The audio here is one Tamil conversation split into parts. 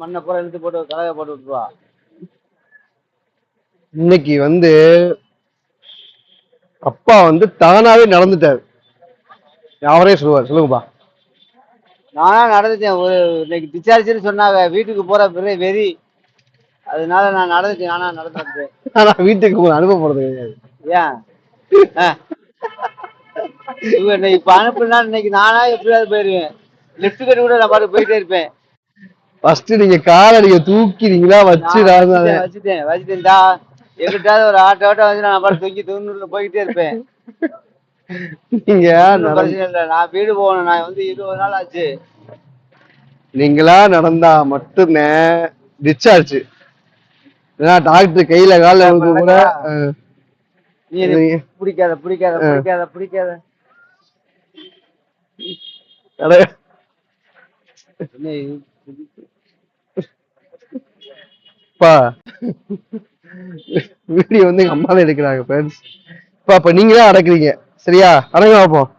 மண்ணை பூரா இழுத்து போட்டு கலவை போட்டு விட்டுருவா. இன்னைக்கு வந்து அப்பா வந்து தானாவே நடந்துட்டாரு. அவரே சொல்லுவார் சொல்லுங்கப்பா. நானா நடந்துட்டேன். ஒரு இன்னைக்கு டிஸ்சார்ஜ்னு சொன்னாங்க வீட்டுக்கு போற பெரிய வெறி. அதனால நான் நடந்துட்டேன் நானா நடந்து வந்தேன் ஆனா வீட்டுக்கு அனுப்ப போறது கிடையாது. ஏன்? இப்ப அனுப்புனா இன்னைக்கு நானா எப்படியாவது போயிருவேன். லிஃப்ட் கட்டி கூட நான் பாட்டு போயிட்டே இருப்பேன். ஃபர்ஸ்ட் நீங்க காலை நீங்க தூக்கிறீங்களா வச்சு வச்சுட்டேன் வச்சுட்டேன். வச்சுட்டேன்டா. எங்கிட்டாவது ஒரு ஆட்டோ ஆட்டோ வந்து நான் பாட்டு தூக்கி தொண்ணூறுல போய்கிட்டே இருப்பேன். நீங்க பிரச்சனை இல்லை. நான் வீடு போகணும். நான் வந்து இருபது நாள் ஆச்சு. நீங்களா நடந்தா மட்டும்தான் டிஸ்சார்ஜ் ஏன்னா டாக்டர் கையில கால கூட பிடிக்காத பிடிக்காத பிடிக்காத பிடிக்காத. என்ன அப்பா வீடியோ வந்து எங்க அம்மா தான் எடுக்கிறாங்க ஃப்ரெண்ட்ஸ் இப்ப அப்ப நீங்க தான் அடக்குறீங்க. சரியா? அடங்க பார்ப்போம்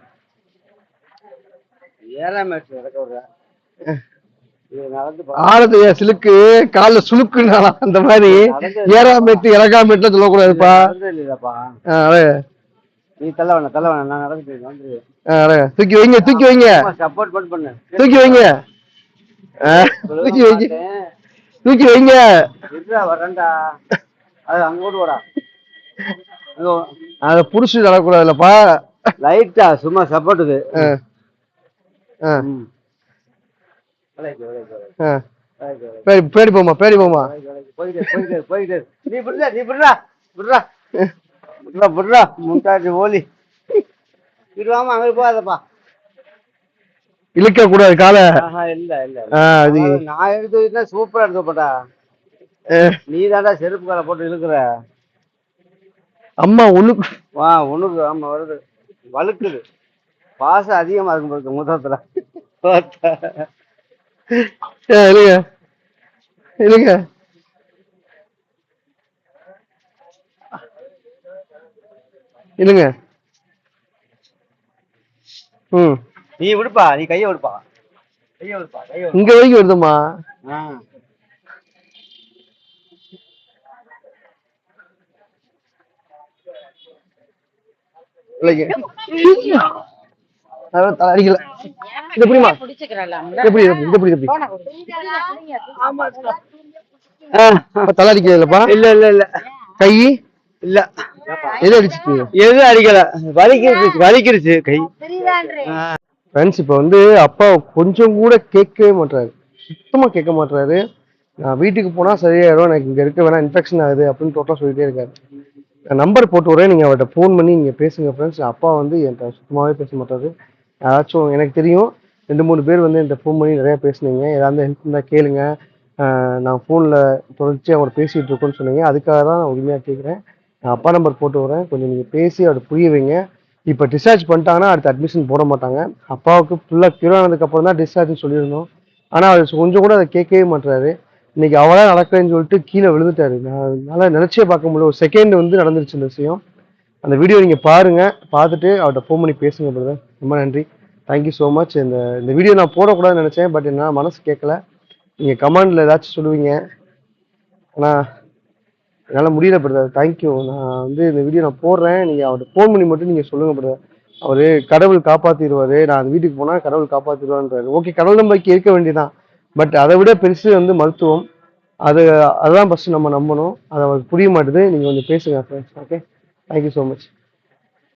நடந்து பா- ஆனது சிலுக்கு கால்ல சுளுக்குனால அந்த மாதிரி ஏறாம் மெட்டு இறக்காம மெட்டுல சொல்லக்கூடாதுப்பா. நீ தள்ள வேணாம் தள்ள வேணாம் நான் அடே. தூக்கி வைங்க தூக்கி வைங்க. சப்போர்ட் பண்ணு தூக்கி வைங்க. தூக்கி வைங்க. தூக்கி வைங்க. அது புடிச்சு நடக்கூடாதுல்லப்பா லைட்டா சும்மா சப்போர்ட்டுக்கு. பேடி பேடி போமா பேடி போமா போயிட்டு போயிட்டு போயிட்டு. நீ விடுறா நீ விடுறா விடுறா விடுறா விடுறா முட்டாச்சு ஓலி. விடுவாம அங்க போகாதப்பா. இழுக்க கூடாது காலை. ஆஹா இல்ல இல்ல. நான் எடுத்து சூப்பரா எடுத்து போட்டா ஆ, நீ தாண்டா செருப்பு காலை போட்டு இழுக்கிற. அம்மா ஒண்ணு வா ஒண்ணுக்கு ஆமா வருது. வழுக்குது. பாசம் அதிகமா இருக்கும் போது முதத்துல இல்லைங்க இல்லைங்க இல்லைங்க ம். நீ விடுப்பா நீ கையை விடுப்பா. கையை விடுப்பா கையை. இங்க வரைக்கும் தலை அடிக்கல. இது எப்படிமா எப்படி எப்படி இது எப்படி தலை அடிக்கல இல்லப்பா இல்ல இல்ல இல்ல. கை? இல்ல. எது அடிச்சிட்டு? எதுவும் அடிக்கல? வலிக்கிருச்சு வலிக்கிருச்சு கை. ஃப்ரெண்ட்ஸ் இப்போ வந்து அப்பா கொஞ்சம் கூட கேட்கவே மாட்டாரு சுத்தமாக கேட்க மாட்டாரு நான் வீட்டுக்கு போனால் சரியாயிடும் எனக்கு இங்கே இருக்க வேணாம் இன்ஃபெக்ஷன் ஆகுது அப்படின்னு டோட்டலாக சொல்லிட்டே இருக்காரு. நான் நம்பர் போட்டு வரேன் நீங்கள் அவர்கிட்ட ஃபோன் பண்ணி நீங்கள் பேசுங்க ஃப்ரெண்ட்ஸ் அப்பா வந்து என்கிட்ட சுத்தமாகவே பேச மாட்டாரு. யாராச்சும் எனக்கு தெரியும். ரெண்டு மூணு பேர் வந்து என்கிட்ட ஃபோன் பண்ணி நிறையா பேசுனீங்க. ஏதாவது ஹெல்ப் இருந்தால் கேளுங்க. நான் ஃபோனில் தொடர்ச்சி அவரை பேசிகிட்டு இருக்கோன்னு சொன்னீங்க. அதுக்காக தான் நான் உரிமையாக கேட்குறேன். நான் அப்பா நம்பர் போட்டு வரேன் கொஞ்சம் நீங்கள் பேசி அவரை புரிய வைங்க. இப்போ டிஸ்சார்ஜ் பண்ணிட்டாங்கன்னா அடுத்து அட்மிஷன் போட மாட்டாங்க. அப்பாவுக்கு ஃபுல்லாக கியூர் ஆனதுக்கப்புறம் தான் டிஸ்சார்ஜ் சொல்லியிருந்தோம். ஆனால் அவர் கொஞ்சம் கூட அதை கேட்கவே மாட்டுறாரு இன்னைக்கு அவளாக நடக்கிறேன்னு சொல்லிட்டு கீழே விழுந்துட்டாரு. நான் அதனால் நினச்சே பார்க்க முடியல. ஒரு செகண்ட் வந்து நடந்துருச்சு இந்த விஷயம். அந்த வீடியோ நீங்கள் பாருங்கள் பார்த்துட்டு அவர்கிட்ட ஃபோன் பண்ணி பேசுங்க பிரதர் ரொம்ப நன்றி. தேங்க்யூ ஸோ மச் இந்த இந்த வீடியோ நான் போடக்கூடாதுன்னு நினச்சேன். பட் என்னால் மனசு கேட்கல. நீங்கள் கமெண்டில் ஏதாச்சும் சொல்லுவீங்க. ஆனால் என்னால் முடியல பிரதர் தேங்க்யூ நான் வந்து இந்த வீடியோ நான் போடுறேன். நீங்கள் அவர்கிட்ட ஃபோன் பண்ணி மட்டும் நீங்கள் சொல்லுங்கள் பிரதர் அவர் கடவுள் காப்பாற்றிடுவார் நான் அந்த வீட்டுக்கு போனால் கடவுள் காப்பாற்றிடுவான்றாரு ஓகே கடவுள் நம்பிக்கை இருக்க வேண்டியதான் பட் அதை விட பெருசு வந்து மருத்துவம். அது அதுதான் ஃபஸ்ட்டு நம்ம நம்பணும். அது அவருக்கு புரிய மாட்டுது. நீங்கள் கொஞ்சம் பேசுங்க friends okay thank you so much